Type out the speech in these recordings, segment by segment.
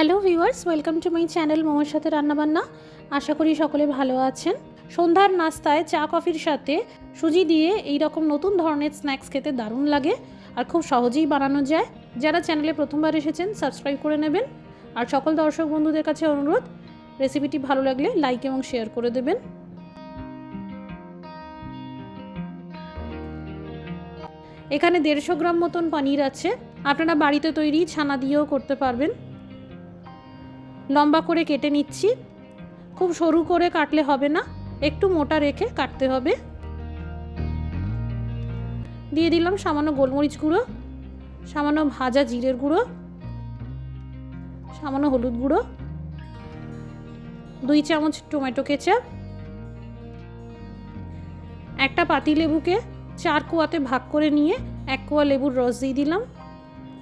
Hello viewers, welcome to my channel মোমোর সাথে রান্নাবান্না। আশা করি সকলে ভালো আছেন। সন্ধ্যার নাস্তায় চা, কফির সাথে সুজি দিয়ে এই রকম নতুন ধরনের স্ন্যাক্স খেতে দারুণ লাগে আর খুব সহজেই বানানো যায়। যারা চ্যানেলে প্রথমবার এসেছেন, সাবস্ক্রাইব করে নেবেন। আর সকল দর্শক বন্ধুদের কাছে অনুরোধ, রেসিপিটি ভালো লাগলে লাইক এবং শেয়ার করে দেবেন। এখানে দেড়শো গ্রাম মতন পনির আছে। আপনারা বাড়িতে তৈরি ছানা দিয়েও করতে পারবেন। লম্বা করে কেটে নিচ্ছি। খুব সরু করে কাটলে হবে না, একটু মোটা রেখে কাটতে হবে। দিয়ে দিলাম সামান্য গোলমরিচ গুঁড়ো, সামান্য ভাজা জিরের গুঁড়ো, সামান্য হলুদ গুঁড়ো, দুই চামচ টমেটো কেচাপ, একটা পাতিলেবুকে চার কোয়াতে ভাগ করে নিয়ে এক কোয়া লেবুর রস দিয়ে দিলাম।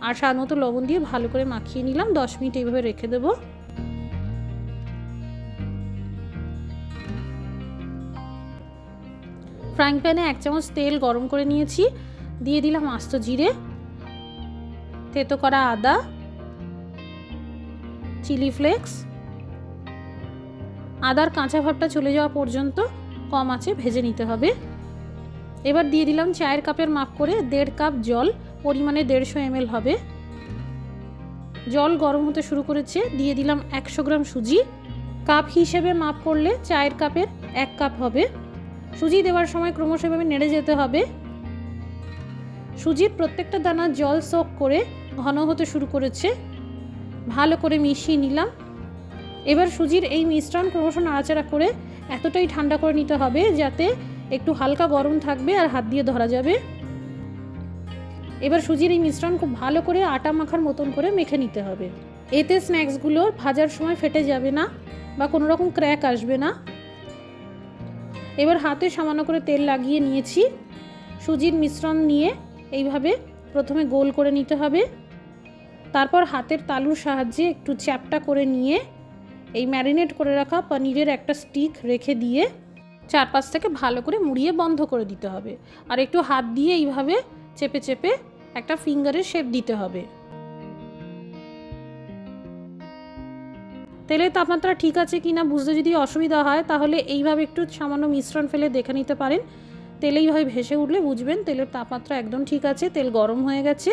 আর মতো লবণ দিয়ে ভালো করে মাখিয়ে নিলাম। দশ মিনিট এইভাবে রেখে দেবো। ফ্রাইং প্যানে এক চামচ তেল গরম করে নিয়েছি। দিয়ে দিলাম আস্ত জিরে তেতো করা আদা, চিলি ফ্লেক্স। আদার কাঁচা ভাবটা চলে যাওয়া পর্যন্ত কম আছে, ভেজে নিতে হবে। এবার দিয়ে দিলাম চায়ের কাপের মাপ করে দেড় কাপ জল, পরিমাণে দেড়শো এমএল হবে। জল গরম হতে শুরু করেছে, দিয়ে দিলাম একশো গ্রাম সুজি। কাপ হিসেবে মাপ করলে চায়ের কাপের এক কাপ হবে। সুজি দেওয়ার সময় ক্রমশ এভাবে নেড়ে যেতে হবে। সুজির প্রত্যেকটা দানা জল সোক করে ঘন হতে শুরু করেছে। ভালো করে মিশিয়ে নিলাম। এবার সুজির এই মিশ্রণ ক্রমশ নাড়াচাড়া করে এতটাই ঠান্ডা করে নিতে হবে যাতে একটু হালকা গরম থাকবে আর হাত দিয়ে ধরা যাবে। এবার সুজির এই মিশ্রণ খুব ভালো করে আটা মাখার মতন করে মেখে নিতে হবে। এতে স্ন্যাক্সগুলো ভাজার সময় ফেটে যাবে না বা কোনো রকম ক্র্যাক আসবে না। এবার হাতে সামান্য করে তেল লাগিয়ে নিয়েছি। সুজির মিশ্রণ নিয়ে এইভাবে প্রথমে গোল করে নিতে হবে। তারপর হাতের তালুর সাহায্যে একটু চ্যাপটা করে নিয়ে এই ম্যারিনেট করে রাখা পনিরের একটা স্টিক রেখে দিয়ে চারপাশ থেকে ভালো করে মুড়িয়ে বন্ধ করে দিতে হবে। আর একটু হাত দিয়ে এইভাবে চেপে চেপে একটা ফিঙ্গারের শেপ দিতে হবে। তেলের তাপমাত্রা ঠিক আছে কি না বুঝতে যদি অসুবিধা হয়, তাহলে এইভাবে একটু সামান্য মিশ্রণ ফেলে দেখে নিতে পারেন। তেলে এইভাবে ভেসে উঠলে বুঝবেন, তেলের তাপমাত্রা একদম ঠিক আছে, তেল গরম হয়ে গেছে।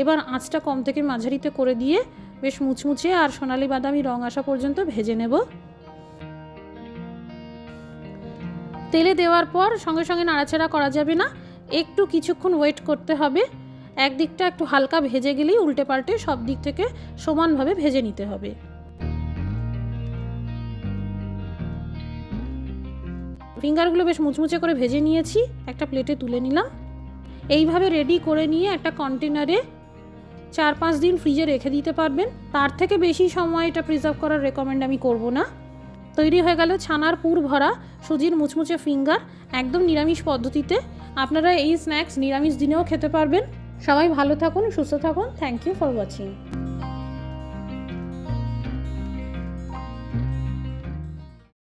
এবার আঁচটা কম থেকে মাঝারিতে করে দিয়ে বেশ মুচমুচে আর সোনালি বাদামি রং আসা পর্যন্ত ভেজে নেব। তেলে দেওয়ার পর সঙ্গে সঙ্গে নাড়াচাড়া করা যাবে না, একটু কিছুক্ষণ ওয়েট করতে হবে। একদিকটা একটু হালকা ভেজে গেলেই উল্টে পাল্টে সব দিক থেকে সমানভাবে ভেজে নিতে হবে। ফিঙ্গারগুলো বেশ মুচমুচে করে ভেজে নিয়েছি, একটা প্লেটে তুলে নিলাম। এইভাবে রেডি করে নিয়ে একটা কন্টেনারে চার পাঁচ দিন ফ্রিজে রেখে দিতে পারবেন। তার থেকে বেশি সময় এটা প্রিজার্ভ করার রেকমেন্ড আমি করব না। তৈরি হয়ে গেল ছানার পুর ভরা সুজির মুচমুচে ফিঙ্গার একদম নিরামিষ পদ্ধতিতে। আপনারা এই স্ন্যাক্স নিরামিষ দিনেও খেতে পারবেন। সবাই ভালো থাকুন, সুস্থ থাকুন। Thank you for watching